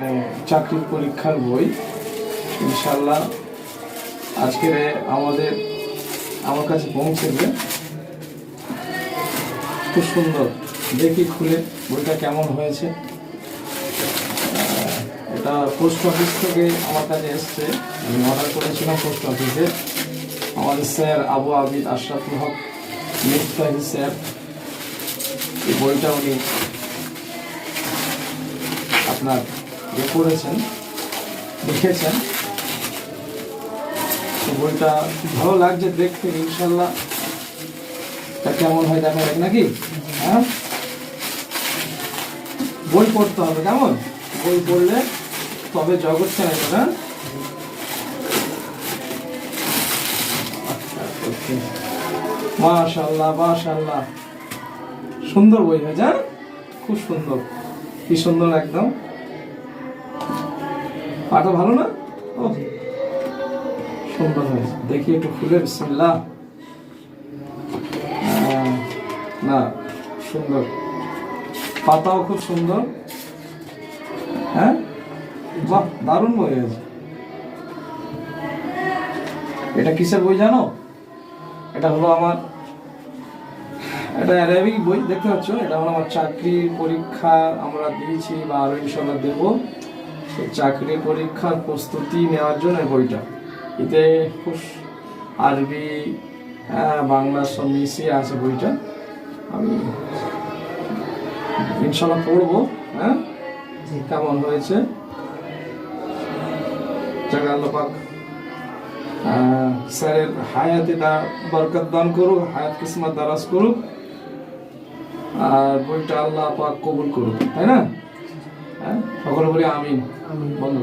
মানে চাকরির পরীক্ষার বই। ইনশাল্লাহ আজকে আমাদের, আমার কাছে পৌঁছেছে খুব সুন্দর। দেখি খুলে বইটা কেমন হয়েছে। এটা পোস্ট অফিস থেকে আমার কাছে এসছে। আমি অর্ডার করেছিলাম পোস্ট অফিসে। আমাদের স্যার আবু আবিদ আশরাফুল হক মিফতাহি স্যার, এই বইটা উনি আপনার করেছেন লিখেছেন বইটা ভালো লাগছে দেখতে, ইনশাল্লাহ। তা কেমন হয় দেখা যাক নাকি? হ্যাঁ? বই পড়তে হবে, কেমন? বই পড়লে তবে জগৎ চেনা যাবে হ্যাঁ? মাশাল্লাহ মাশাল্লাহ। সুন্দর বই হয়েছে হ্যাঁ? খুব সুন্দর। কি সুন্দর একদম। পাটা ভালো না? ও সুন্দর হয়েছে। দেখি একটু খুলে বিসমিল্লাহ। আহ, না সুন্দর। পাতাও খুব সুন্দর। হ্যাঁ? বাহ দারুণ বই হয়েছে এটা কিসের বই জানো? এটা হলো আমার এটা অ্যারাবিক বই দেখতে পাচ্ছ? এটা হলো আমার চাকরির পরীক্ষা আমরা দিয়েছি বা আরও ইনশাল্লাহ দেবো। সেই চাকরির পরীক্ষার প্রস্তুতি নেওয়ার জন্য বইটা। এতে খুব আরবি হ্যাঁ, বাংলা সব মিশিয়ে আছে বইটা। আমি ইনশাল্লাহ পড়ব হ্যাঁ? কেমন হয়েছে? জায়গা আল্লাহ পাক। আহ, স্যারের হায়াতে দা বরকত দান করুক হায়াত কিসমত দারাজ করুক। আর বইটা আল্লাহ পাক কবুল করুক তাই না? সকলে বলি আমিন। আমি বন্ধ